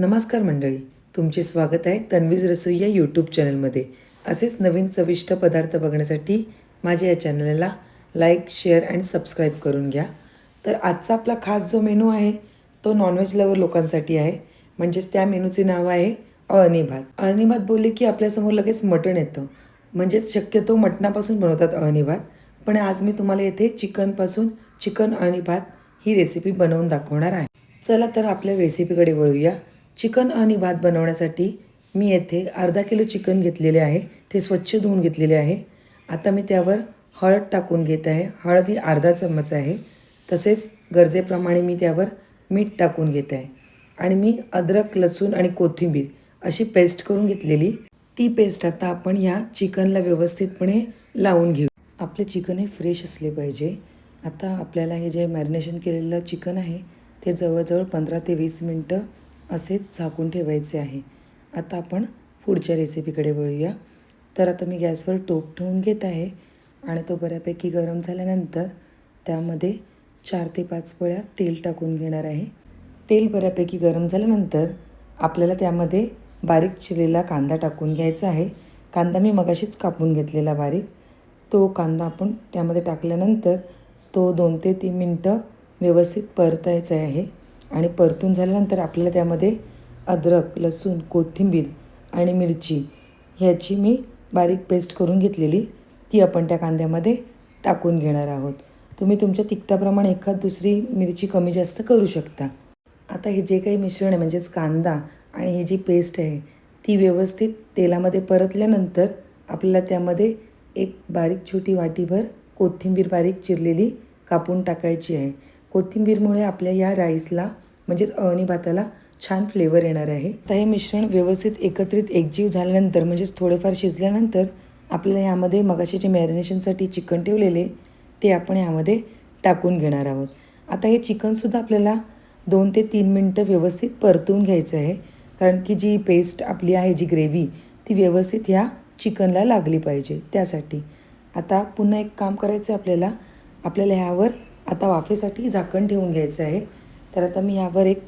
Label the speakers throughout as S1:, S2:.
S1: नमस्कार मंडळी तुमचे स्वागत आहे तन्वीज रसोई या यूट्यूब चॅनलमध्ये. असेच नवीन चविष्ट पदार्थ बघण्यासाठी माझ्या या चॅनलला लाईक शेअर अँड सबस्क्राईब करून घ्या. तर आजचा आपला खास जो मेनू आहे तो नॉनव्हेज लवर लोकांसाठी आहे. म्हणजेच त्या मेनूचे नाव आहे अळणी भात. अळणी भात बोलले की आपल्यासमोर लगेच मटण येतं. म्हणजेच शक्यतो मटणापासून बनवतात अळणी भात. पण आज मी तुम्हाला येथे चिकनपासून चिकन अळणी भात ही रेसिपी बनवून दाखवणार आहे. चला तर आपल्या रेसिपीकडे वळूया. चिकन आणि भात बनवण्यासाठी मी येथे अर्धा किलो चिकन घेतलेले आहे. ते स्वच्छ धुवून घेतलेले आहे. आता मी त्यावर हळद टाकून घेत आहे. हळद ही अर्धा चम्मच आहे. तसेच गरजेप्रमाणे मी त्यावर मीठ टाकून घेत आहे. आणि मी अद्रक लसूण आणि कोथिंबीर अशी पेस्ट करून घेतलेली. ती पेस्ट आता आपण या चिकनला व्यवस्थितपणे लावून घेऊ. आपले चिकन हे फ्रेश असले पाहिजे. आता आपल्याला हे जे मॅरिनेशन केलेलं चिकन आहे ते जवळजवळ पंधरा ते वीस मिनटं असेच झाकून ठेवायचे आहे. आता आपण पुढच्या रेसिपीकडे वळूया. तर आता मी गॅसवर टोप ठेवून घेत आहे आणि तो बऱ्यापैकी गरम झाल्यानंतर त्यामध्ये चार ते पाच पळ्या तेल टाकून घेणार आहे. तेल बऱ्यापैकी गरम झाल्यानंतर आपल्याला त्यामध्ये बारीक चिरलेला कांदा टाकून घ्यायचा आहे. कांदा मी मगाशीच कापून घेतलेला बारीक. तो कांदा आपण त्यामध्ये टाकल्यानंतर तो दोन ते तीन मिनटं व्यवस्थित परतायचा आहे. आणि परतून झाल्यानंतर आपल्याला त्यामध्ये अद्रक लसूण कोथिंबीर आणि मिरची ह्याची मी बारीक पेस्ट करून घेतलेली ती आपण त्या कांद्यामध्ये टाकून घेणार आहोत. तुम्ही तुमच्या तिखटाप्रमाणे एखाद दुसरी मिरची कमी जास्त करू शकता. आता हे जे काही मिश्रण आहे म्हणजेच कांदा आणि ही जी पेस्ट आहे ती व्यवस्थित तेलामध्ये परतल्यानंतर आपल्याला त्यामध्ये एक बारीक छोटी वाटीभर कोथिंबीर बारीक चिरलेली कापून टाकायची आहे. कोथिंबीरमुळे आपल्या या राईसला म्हणजेच अळणी भाताला छान फ्लेवर येणार आहे. तर हे मिश्रण व्यवस्थित एकत्रित एकजीव झाल्यानंतर म्हणजेच थोडेफार शिजल्यानंतर आपल्याला यामध्ये मगाशी जे मॅरिनेशनसाठी चिकन ठेवलेले ते आपण यामध्ये टाकून घेणार आहोत. आता हे चिकनसुद्धा आपल्याला दोन ते तीन मिनटं व्यवस्थित परतून घ्यायचं आहे कारण की जी पेस्ट आपली आहे जी ग्रेव्ही ती व्यवस्थित ह्या चिकनला लागली पाहिजे त्यासाठी. आता पुन्हा एक काम करायचं आहे आपल्याला. आपल्याला ह्यावर आता वाफेसाठी झाकण ठेवून घ्यायचं आहे. तर आता मी ह्यावर एक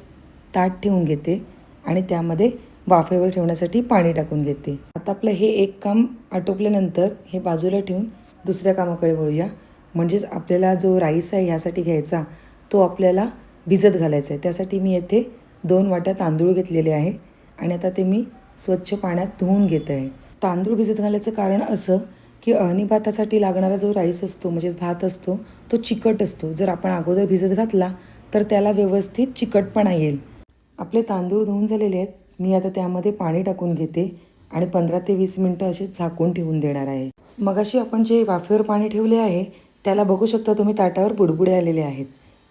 S1: ताट ठेवून घेते आणि त्यामध्ये वाफेवर ठेवण्यासाठी पाणी टाकून घेते. आता आपलं हे एक काम आटोपल्यानंतर हे बाजूला ठेवून दुसऱ्या कामाकडे वळूया. म्हणजेच आपल्याला जो राईस आहे ह्यासाठी घ्यायचा तो आपल्याला भिजत घालायचा आहे. त्यासाठी मी येथे दोन वाट्या तांदूळ घेतलेले आहे आणि आता ते मी स्वच्छ पाण्यात धुवून घेत आहे. तांदूळ भिजत घालायचं कारण असं की अहनी भातासाठी लागणारा जो राईस असतो म्हणजेच भात असतो तो चिकट असतो. जर आपण अगोदर भिजत घातला तर त्याला व्यवस्थित चिकटपणा येईल. आपले तांदूळ धुवून झालेले आहेत. मी आता त्यामध्ये पाणी टाकून घेते आणि पंधरा ते वीस मिनटं असे झाकून ठेवून देणार आहे. मगाशी आपण जे वाफेवर पाणी ठेवले आहे त्याला बघू शकता तुम्ही ताटावर बुडबुडे आलेले आहेत.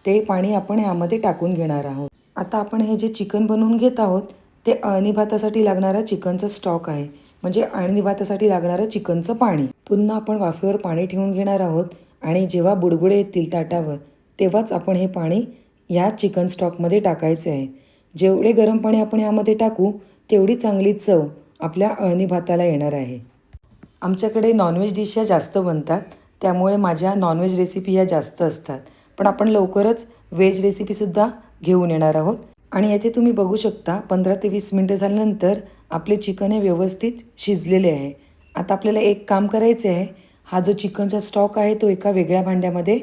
S1: ते पाणी आपण यामध्ये टाकून घेणार आहोत. आता आपण हे जे चिकन बनवून घेत आहोत ते अळणी भातासाठी लागणारा चिकनचा स्टॉक आहे. म्हणजे अळणी भातासाठी लागणारं चिकनचं पाणी. पुन्हा आपण वाफेवर पाणी ठेवून घेणार आहोत. आणि जेव्हा बुडबुडे येतील ताटावर तेव्हाच आपण हे पाणी या चिकन स्टॉकमध्ये टाकायचे आहे. जेवढे गरम पाणी आपण यामध्ये टाकू तेवढी चांगली चव आपल्या अळणी भाताला येणार आहे. आमच्याकडे नॉनव्हेज डिश ह्या जास्त बनतात त्यामुळे माझ्या नॉनव्हेज रेसिपी ह्या जास्त असतात. पण आपण लवकरच व्हेज रेसिपीसुद्धा घेऊन येणार आहोत. आणि येथे तुम्ही बघू शकता पंधरा ते वीस मिनटं झाल्यानंतर आपले चिकन हे व्यवस्थित शिजलेले आहे. आता आपल्याला एक काम करायचे आहे. हा जो चिकनचा स्टॉक आहे तो एका वेगळ्या भांड्यामध्ये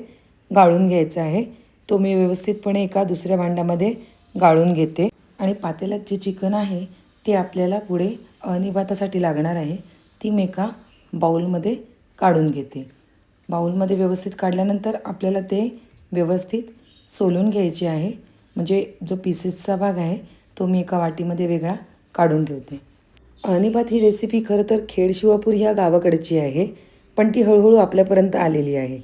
S1: गाळून घ्यायचा आहे. तो मी व्यवस्थितपणे एका दुसऱ्या भांड्यामध्ये गाळून घेते. आणि पातेल्यात जे चिकन आहे ते आपल्याला पुढे अनिबातासाठी लागणार आहे ती मी एका बाऊलमध्ये काढून घेते. बाऊलमध्ये व्यवस्थित काढल्यानंतर आपल्याला ते व्यवस्थित सोलून घ्यायचे आहे. म्हणजे जो पीसेसचा भाग आहे तो मी एका वाटीमध्ये वेगळा काढून ठेवते. अनिबात ही रेसिपी खरं तर खेड शिवापूर ह्या गावाकडची आहे. पण ती हळूहळू आपल्यापर्यंत आलेली आहे.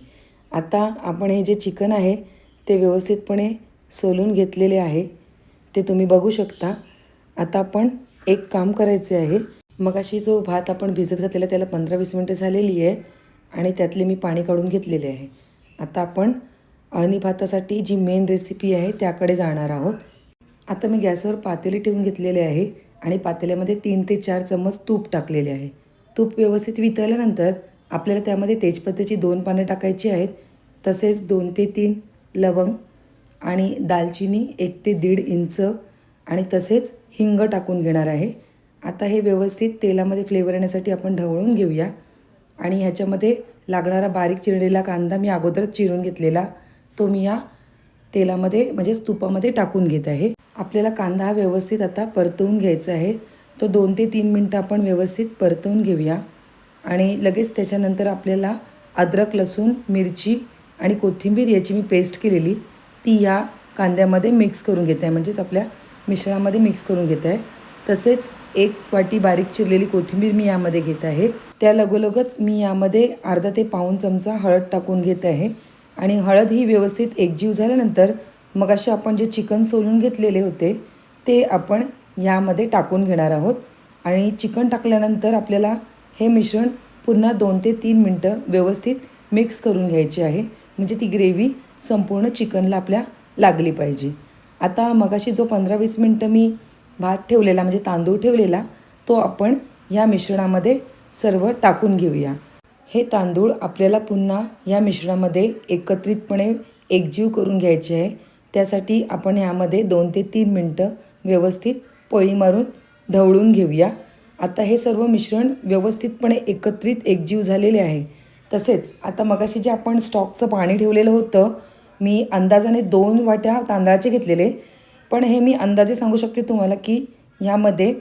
S1: आता आपण हे जे चिकन आहे ते व्यवस्थितपणे सोलून घेतलेले आहे. ते तुम्ही बघू शकता. आता आपण एक काम करायचे आहे. मग अशी जो भात आपण भिजत घातलेला त्याला पंधरा वीस मिनटं झालेली आहे आणि त्यातले मी पाणी काढून घेतलेले आहे. आता आपण अळणी भातासाठी जी मेन रेसिपी आहे त्याकडे जाणार आहोत. आता मी गॅसवर पातेले ठेवून घेतलेले आहे आणि पातेल्यामध्ये तीन ते चार चम्मच तूप टाकलेले आहे. तूप व्यवस्थित वितळल्यानंतर आपल्याला त्यामध्ये तेजपत्त्याची दोन पानं टाकायची आहेत तसेच दोन ते तीन लवंग आणि दालचिनी एक ते दीड इंच आणि तसेच हिंग टाकून घेणार आहे. आता हे व्यवस्थित तेलामध्ये फ्लेवर येण्यासाठी आपण ढवळून घेऊया. आणि ह्याच्यामध्ये लागणारा बारीक चिरलेला कांदा मी अगोदरच चिरून घेतलेला तो मी या तेलामध्ये म्हणजेच तुपामध्ये टाकून घेत आहे. आपल्याला कांदा हा व्यवस्थित आता परतवून घ्यायचा आहे. तो दोन ते तीन मिनटं आपण व्यवस्थित परतवून घेऊया. आणि लगेच त्याच्यानंतर आपल्याला अद्रक लसूण मिरची आणि कोथिंबीर याची मी पेस्ट केलेली ती या कांद्यामध्ये मिक्स करून घेत. आहे म्हणजेच आपल्या मिश्रणामध्ये मिक्स करून घेत. आहे तसेच एक वाटी बारीक चिरलेली कोथिंबीर मी यामध्ये घेत आहे. त्या लगोलगच मी यामध्ये अर्धा ते पाऊण चमचा हळद टाकून घेत आहे. आणि हळद ही व्यवस्थित एकजीव झाल्यानंतर मग असे आपण जे चिकन सोलून घेतलेले होते ते आपण यामध्ये टाकून घेणार आहोत. आणि चिकन टाकल्यानंतर आपल्याला हे मिश्रण पुन्हा दोन ते तीन मिनटं व्यवस्थित मिक्स करून घ्यायची आहे. म्हणजे ती ग्रेव्ही संपूर्ण चिकनला आपल्या लागली पाहिजे. आता मगाशी जो पंधरा वीस मिनटं मी भात ठेवलेला म्हणजे तांदूळ ठेवलेला तो आपण या मिश्रणामध्ये सर्व टाकून घेऊया. हे तांदूळ आपल्याला पुन्हा या मिश्रणामध्ये एकत्रितपणे एकजीव करून घ्यायचे आहे. त्यासाठी आपण यामध्ये दोन ते तीन मिनटं व्यवस्थित पळी मारून ढवळून घेऊया. आता हे सर्व मिश्रण व्यवस्थितपणे एकत्रित एकजीव झालेले आहे. तसेच आता मगाशी जे आपण स्टॉकचं पाणी ठेवलेलं होतं मी अंदाजाने दोन वाट्या तांदळाचे घेतलेले. पण हे मी अंदाजे सांगू शकते तुम्हाला की यामध्ये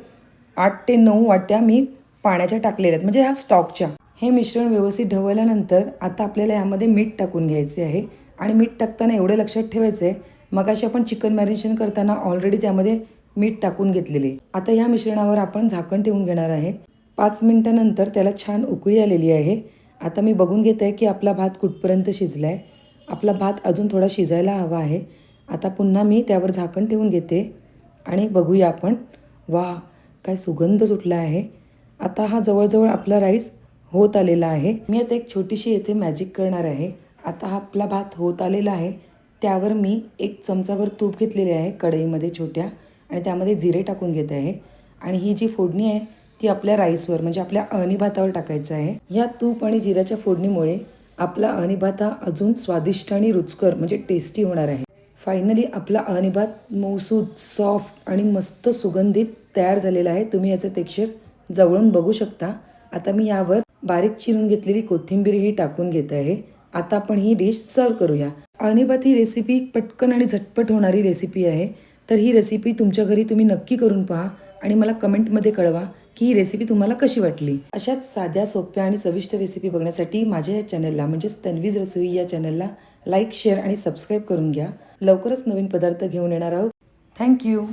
S1: आठ ते नऊ वाट्या मी पाण्याच्या टाकलेल्या आहेत म्हणजे ह्या स्टॉकच्या. हे मिश्रण व्यवस्थित ढवळल्यानंतर आता आपल्याला यामध्ये मीठ टाकून घ्यायचे आहे. आणि मीठ टाकताना एवढं लक्षात ठेवायचं आहे मगाशी आपण चिकन मॅरिनेशन करताना ऑलरेडी त्यामध्ये मीठ टाकून घेतलेले. आता ह्या मिश्रणावर आपण झाकण ठेवून घेणार आहे. पाच मिनटानंतर त्याला छान उकळी आलेली आहे. आता मी बघून घेत आहे की आपला भात कुठपर्यंत शिजला आहे आपला भात अजून थोडा शिजायला हवा आहे. आता पुन्हा मी त्यावर झाकण ठेवून घेते. आणि बघूया आपण. वा काय सुगंध सुटला आहे. आता हा जवळजवळ आपला राईस होत आलेला आहे. मी आता एक छोटीशी येथे मॅजिक करणार आहे. आता हा आपला भात होत आलेला आहे. त्यावर मी एक चमचाभर तूप घेतलेले आहे कढईमध्ये छोट्या. आणि त्यामध्ये जिरे टाकून घेते आहे. आणि ही जी फोडणी आहे ती आपल्या राईसवर म्हणजे आपल्या अनिभातावर भातावर टाकायचं आहे. या तूप आणि जिऱ्याच्या फोडणीमुळे आपला अनिभाता भात हा अजून स्वादिष्ट आणि रुचकर म्हणजे टेस्टी होणार आहे. फायनली आपला अनिभात भात मऊसूद सॉफ्ट आणि मस्त सुगंधित तयार झालेला आहे. तुम्ही याचं टेक्स्चर जवळून बघू शकता. आता मी यावर बारीक चिरून घेतलेली कोथिंबीरही टाकून घेत आहे. आता आपण ही डिश सर्व करूया. अनिबात ही रेसिपी पटकन आणि झटपट होणारी रेसिपी आहे. तर ही रेसिपी तुमच्या घरी तुम्ही नक्की करून पहा आणि मला कमेंटमध्ये कळवा की ही रेसिपी तुम्हाला कशी वाटली. अशाच साध्या सोप्या आणि चविष्ट रेसिपी बघण्यासाठी माझ्या या चॅनलला म्हणजेच तन्वीज रसोई या चॅनलला लाईक शेअर आणि सबस्क्राईब करून घ्या. लवकरच नवीन पदार्थ घेऊन येणार आहोत. थँक्यू